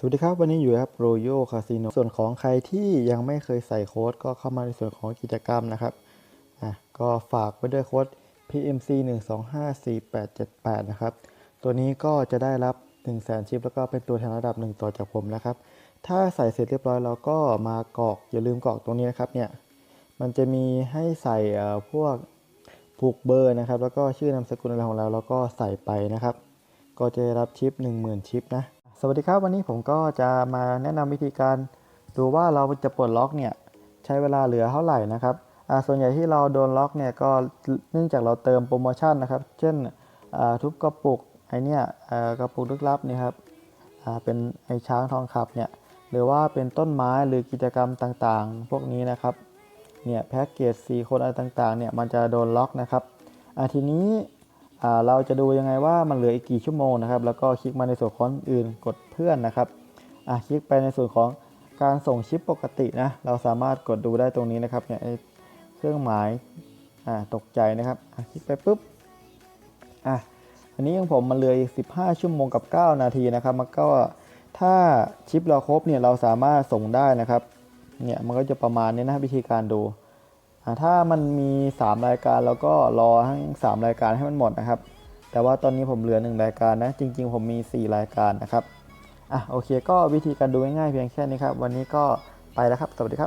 สวัสดีครับ วันนี้อยู่ครับ Royal Casino ส่วนของใครที่ยังไม่เคยใส่โค้ดก็เข้ามาในส่วนของกิจกรรมนะครับอะก็ฝากไว้ด้วยโค้ด PMC 1 2 5 4 8 7 8 นะครับ ตัวนี้ก็จะได้รับ 1 0 0 0 0แสนชิป แล้วก็เป็นตัวแทนระดับ 1 ต่อจากผมนะครับ ถ้าใส่เสร็จเรียบร้อยเราก็มากรอกอย่าลืมกรอกตรงนี้นะครับเนี่ยมันจะมีให้ใส่เอ่อพวกผูกเบอร์นะครับ แล้วก็ชื่อนามสกุลอะไรของเราแล้วก็ใส่ไปนะครับ ก็จะได้รับชิป 10,000 ชิปนะ สวัสดีครับวันนี้ผมก็จะมาแนะนำวิธีการดูว่าเราจะปลดล็อกเนี่ยใช้เวลาเหลือเท่าไหร่นะครับส่วนใหญ่ที่เราโดนล็อกเนี่ยก็เนื่องจากเราเติมโปรโมชั่นนะครับ เช่นทุบกระปุกไอเนี่ยกระปุกลึกลับนี่ครับเป็นไอช้างทองขับเนี่ยหรือว่าเป็นต้นไม้หรือกิจกรรมต่างๆ พวกนี้นะครับเนี่ยแพ็กเกจสีคนอะไรต่างๆเนี่ยมันจะโดนล็อกนะครับทีนี้ เราจะดูยังไงว่ามันเหลืออีกกี่ชั่วโมงนะครับ แล้วก็คลิกมาในส่วนของอื่นกดเพื่อนนะครับอะคลิกไปในส่วนของการส่งชิปปกตินะ เราสามารถกดดูได้ตรงนี้นะครับเนี่ยเครื่องหมายอ่าตกใจนะครับอะคลิกไปปุ๊บอะอันนี้ของผมมันเหลืออีก 15 ชั่วโมงกับ 9 นาทีนะครับ มันก็ถ้าชิปเราครบเนี่ยเราสามารถส่งได้นะครับ เนี่ยมันก็จะประมาณนี้นะวิธีการดู ถ้ามันมี 3 รายการแล้วก็รอทั้ง 3 รายการให้มันหมดนะครับ แต่ว่าตอนนี้ผมเหลือ 1 รายการนะ จริง ๆ ผมมี 4 รายการนะครับ อะโอเคก็วิธีการดูง่ายๆเพียงแค่นี้ครับ วันนี้ก็ไปแล้วครับ สวัสดีครับ